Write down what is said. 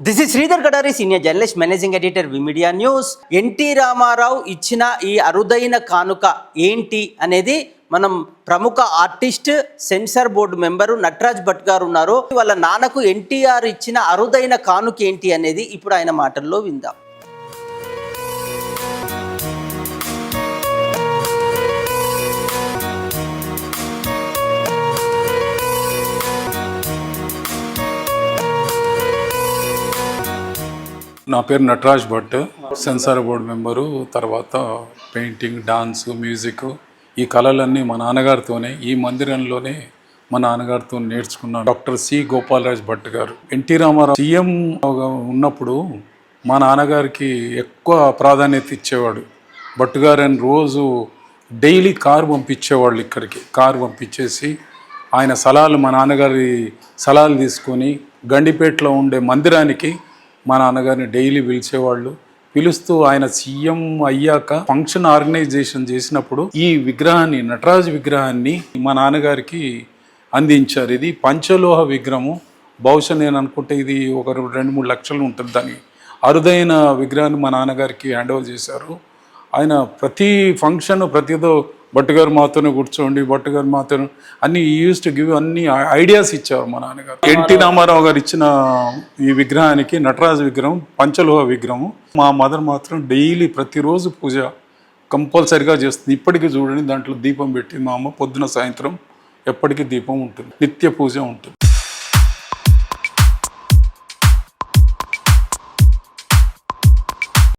This is Sridhar Kadari senior journalist managing editor media news N T Rama Rao ఇచ్చిన ఈ అరుదైన కానుక ఏంటి అనేది మనం ప్రముఖ artist censor board member Nataraj Bhat గారు ఉన్నారు. వాళ్ళ నాన్నకు ఎన్టీఆర్ ఇచ్చిన అరుదైన కానుక ఏంటి అనేది ఇప్పుడు ఆయన మాటల్లో విందాం. నా పేరు Nataraj Bhat. Censor board member తర్వాత పెయింటింగ్ డాన్స్ మ్యూజిక్ ఈ కళలన్నీ మా నాన్నగారితోనే ఈ మందిరంలోనే మా నాన్నగారితో నేర్చుకున్నాను. డాక్టర్ సి గోపాలరాజ్ భట్ గారు. ఎన్టీ రామారావు సీఎం ఉన్నప్పుడు మా నాన్నగారికి ఎక్కువ ప్రాధాన్యత ఇచ్చేవాడు. భట్ గారు అని రోజు డైలీ కారు పంపించేవాళ్ళు ఇక్కడికి. కారు పంపించేసి ఆయన సలాలు మా నాన్నగారి సలాలు తీసుకొని గండిపేటలో ఉండే మందిరానికి మా నాన్నగారిని డైలీ పిలిచేవాళ్ళు. పిలుస్తూ ఆయన సీఎం అయ్యాక ఫంక్షన్ ఆర్గనైజేషన్ చేసినప్పుడు ఈ విగ్రహాన్ని నటరాజు విగ్రహాన్ని మా నాన్నగారికి అందించారు. ఇది పంచలోహ విగ్రహము. బహుశా నేను అనుకుంటే ఇది ఒక రెండు మూడు లక్షలు ఉంటుంది దాని అరుదైన విగ్రహాన్ని మా నాన్నగారికి హ్యాండ్ ఓవర్ చేశారు. ఆయన ప్రతి ఫంక్షన్ ప్రతిదో భట్టుగారు మాతోనే కూర్చోండి భట్టుగారు మాతోనే అన్ని యూస్ టు గివ్ అన్ని ఐడియాస్ ఇచ్చారు మా నాన్నగారు. ఎన్టీ రామారావు గారు ఇచ్చిన ఈ విగ్రహానికి నటరాజు విగ్రహం పంచలోహ విగ్రహం మా మదర్ మాత్రం డైలీ ప్రతిరోజు పూజ కంపల్సరిగా చేస్తుంది. ఇప్పటికీ చూడండి దాంట్లో దీపం పెట్టి మా అమ్మ పొద్దున సాయంత్రం ఎప్పటికీ దీపం ఉంటుంది నిత్య పూజ ఉంటుంది.